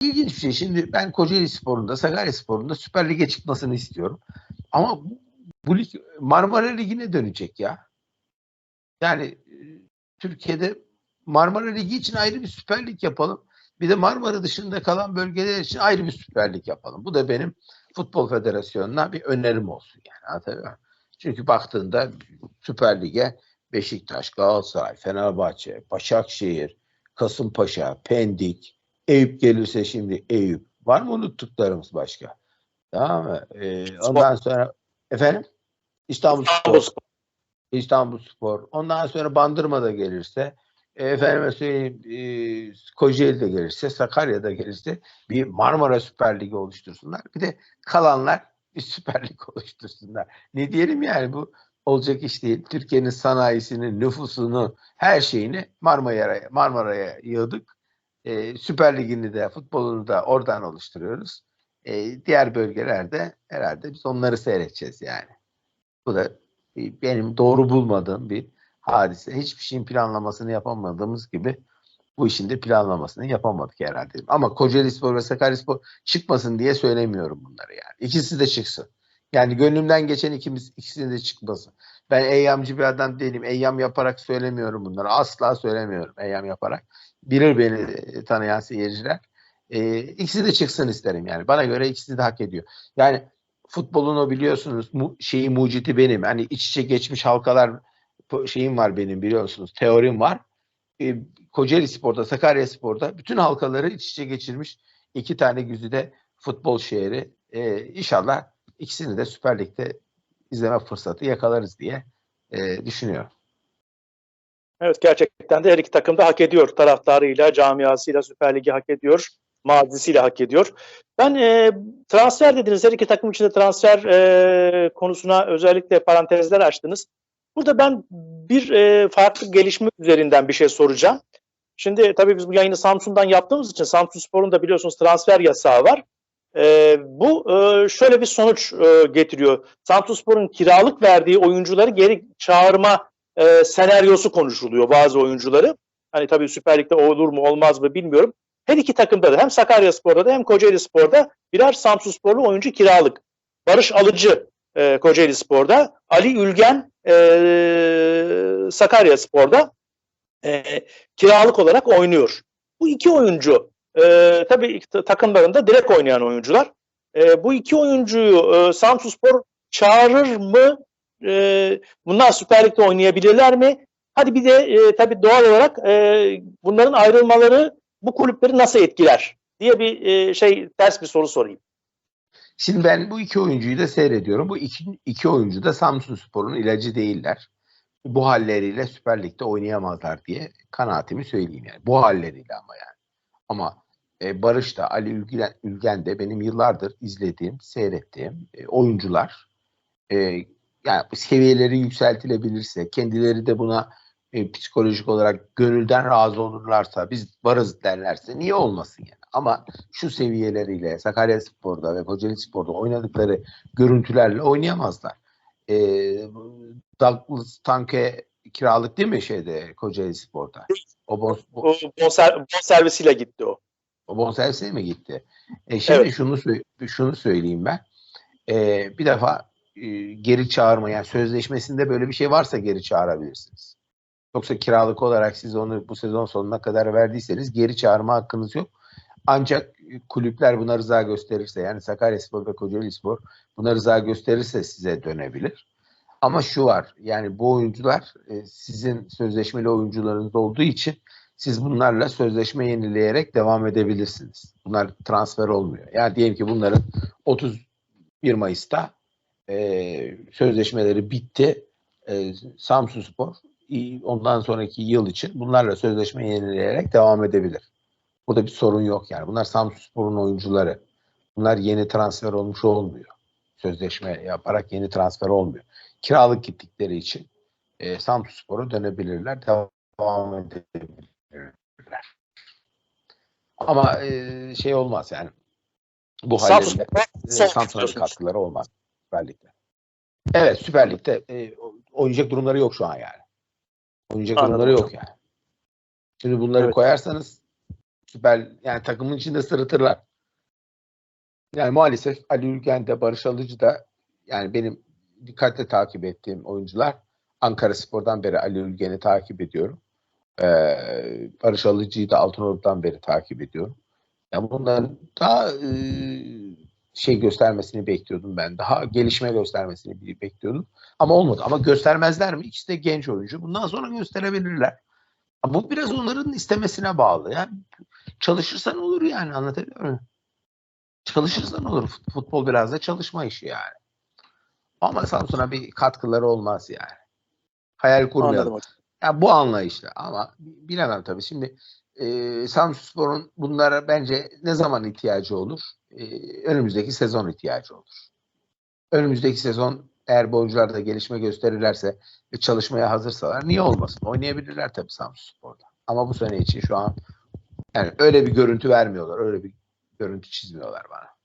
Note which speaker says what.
Speaker 1: ilginç bir şey. Şimdi ben Kocaeli Spor'unda, Sakarya Spor'unda Süper Lig'e çıkmasını istiyorum. Ama bu lig Marmara Ligi'ne dönecek ya. Yani e, Türkiye'de Marmara Ligi için ayrı bir Süper Lig yapalım. Bir de Marmara dışında kalan bölgeler için ayrı bir Süper Lig yapalım. Bu da benim Futbol Federasyonu'na bir önerim olsun yani. Anlatabiliyor? Çünkü baktığında Süper Lig'e Beşiktaş, Galatasaray, Fenerbahçe, Başakşehir, Kasımpaşa, Pendik, Eyüp gelirse şimdi Eyüp. Var mı unuttuklarımız başka? Tamam mı? Ee, ondan sonra efendim İstanbul Spor. İstanbul Spor. Ondan sonra Bandırma'da gelirse e, efendime söyleyeyim e, Kocaeli'de gelirse, Sakarya'da gelirse bir Marmara Süper Ligi oluştursunlar. Bir de kalanlar bir Süper Lig oluştursunlar. Ne diyelim yani bu olacak iş değil. Türkiye'nin sanayisini, nüfusunu, her şeyini Marmara'ya Marmara'ya yığdık. E, Süper Lig'ini de, futbolunu da oradan oluşturuyoruz. E, diğer bölgelerde herhalde biz onları seyredeceğiz yani. Bu da benim doğru bulmadığım bir hadise. Hiçbir şeyin planlamasını yapamadığımız gibi bu işin de planlamasını yapamadık herhalde. Ama Kocaeli Spor ve Sakaryaspor çıkmasın diye söylemiyorum bunları yani. İkisi de çıksın. Yani gönlümden geçen ikimiz ikisinin de çıkmasın. Ben eyyamcı bir adam değilim. Eyyam yaparak söylemiyorum bunları. Asla söylemiyorum eyyam yaparak. Bilir beni e, tanıyan seyirciler. E, ikisi de çıksın isterim yani. Bana göre ikisi de hak ediyor. Yani futbolun o biliyorsunuz mu, şeyi mucidi benim. Hani iç içe geçmiş halkalar şeyim var benim biliyorsunuz. Teorim var. E, Kocaeli Spor'da, Sakarya Spor'da bütün halkaları iç içe geçirmiş iki tane güzide futbol şehri. E, inşallah ikisini de Süper Lig'de izleme fırsatı yakalarız diye e, düşünüyorum.
Speaker 2: Evet gerçekten de her iki takım da hak ediyor. Taraftarıyla, camiasıyla Süper Lig'i hak ediyor. Mazisiyle hak ediyor. Ben e, transfer dediniz. Her iki takım için de transfer e, konusuna özellikle parantezler açtınız. Burada ben bir e, farklı gelişme üzerinden bir şey soracağım. Şimdi tabii biz bu yayını Samsun'dan yaptığımız için Samsun Spor'un da biliyorsunuz transfer yasağı var. E, bu e, şöyle bir sonuç e, getiriyor. Samsun Spor'un kiralık verdiği oyuncuları geri çağırma e, senaryosu konuşuluyor bazı oyuncuları. Hani tabii Süper Lig'de olur mu olmaz mı bilmiyorum. Her iki takımda da hem Sakarya Spor'da da hem Kocaeli Spor'da birer Samsun oyuncu kiralık. Barış Alıcı e, Kocaeli Spor'da, Ali Ülgen e, Sakarya e, kiralık olarak oynuyor. Bu iki oyuncu e, tabii takımlarında direkt oynayan oyuncular. E, bu iki oyuncuyu e, Samsun çağırır mı? E, bunlar Süper Lig'de oynayabilirler mi? Hadi bir de e, tabii doğal olarak e, bunların ayrılmaları bu kulüpleri nasıl etkiler diye bir e, şey ters bir soru sorayım.
Speaker 1: Şimdi ben bu iki oyuncuyu da seyrediyorum. Bu iki, iki oyuncu da Samsun Spor'un ilacı değiller. Bu halleriyle Süper Lig'de oynayamazlar diye kanaatimi söyleyeyim yani. Bu halleriyle ama yani. Ama e, Barış da Ali Ülgen, Ülgen de benim yıllardır izlediğim, seyrettiğim e, oyuncular. E, yani seviyeleri yükseltilebilirse, kendileri de buna e, psikolojik olarak gönülden razı olurlarsa, biz varız derlerse niye olmasın yani. Ama şu seviyeleriyle Sakarya Spor'da ve Kocaeli Spor'da oynadıkları görüntülerle oynayamazlar. E, Douglas Tanke kiralık değil mi şeyde Kocaeli Spor'da?
Speaker 2: O bon, bon, bon, ser, bon servisiyle gitti o.
Speaker 1: O bon servisiyle mi gitti? E şimdi evet. şunu şunu söyleyeyim ben. E, bir defa e, geri çağırma yani sözleşmesinde böyle bir şey varsa geri çağırabilirsiniz. Yoksa kiralık olarak siz onu bu sezon sonuna kadar verdiyseniz geri çağırma hakkınız yok. Ancak kulüpler buna rıza gösterirse yani Sakaryaspor ve Kocaelispor buna rıza gösterirse size dönebilir. Ama şu var yani bu oyuncular e, sizin sözleşmeli oyuncularınız olduğu için siz bunlarla sözleşme yenileyerek devam edebilirsiniz. Bunlar transfer olmuyor. Yani diyelim ki bunların 31 Mayıs'ta e, sözleşmeleri bitti. E, Samsun Spor ondan sonraki yıl için bunlarla sözleşme yenileyerek devam edebilir. Burada bir sorun yok yani. Bunlar Samsunspor'un oyuncuları. Bunlar yeni transfer olmuş olmuyor. Sözleşme yaparak yeni transfer olmuyor. Kiralık gittikleri için e, Samsunspor'a dönebilirler. Devam edebilirler. Ama e, şey olmaz yani. Bu halde Samsun'a katkıları olmaz Süper Lig'de. Evet Süper Lig'de e, oynayacak durumları yok şu an yani. Oynayacak Anladım durumları yok yani. Şimdi bunları evet. koyarsanız Süper yani takımın içinde sırıtırlar. Yani maalesef Ali Ülgen de Barış Alıcı da yani benim dikkatle takip ettiğim oyuncular Ankara Spor'dan beri Ali Ülgen'i takip ediyorum. Ee, Barış Alıcı'yı da Altınordu'dan beri takip ediyorum. Yani bunların daha e, şey göstermesini bekliyordum ben. Daha gelişme göstermesini bekliyordum. Ama olmadı. Ama göstermezler mi? İkisi de genç oyuncu. Bundan sonra gösterebilirler. Bu biraz onların istemesine bağlı. Yani çalışırsan olur yani anlatabiliyor muyum? Çalışırsan olur. Fut- Futbol biraz da çalışma işi yani. Ama Samsun'a bir katkıları olmaz yani. Hayal kurmayalım.
Speaker 2: Anladım.
Speaker 1: Ya bu anlayışla ama bilemem tabii. Şimdi e, Samsunspor'un bunlara bence ne zaman ihtiyacı olur? E, önümüzdeki sezon ihtiyacı olur. Önümüzdeki sezon eğer bu oyuncular da gelişme gösterirlerse ve çalışmaya hazırsalar niye olmasın? Oynayabilirler tabii Samsunspor'da. Ama bu sene için şu an yani öyle bir görüntü vermiyorlar. Öyle bir görüntü çizmiyorlar bana.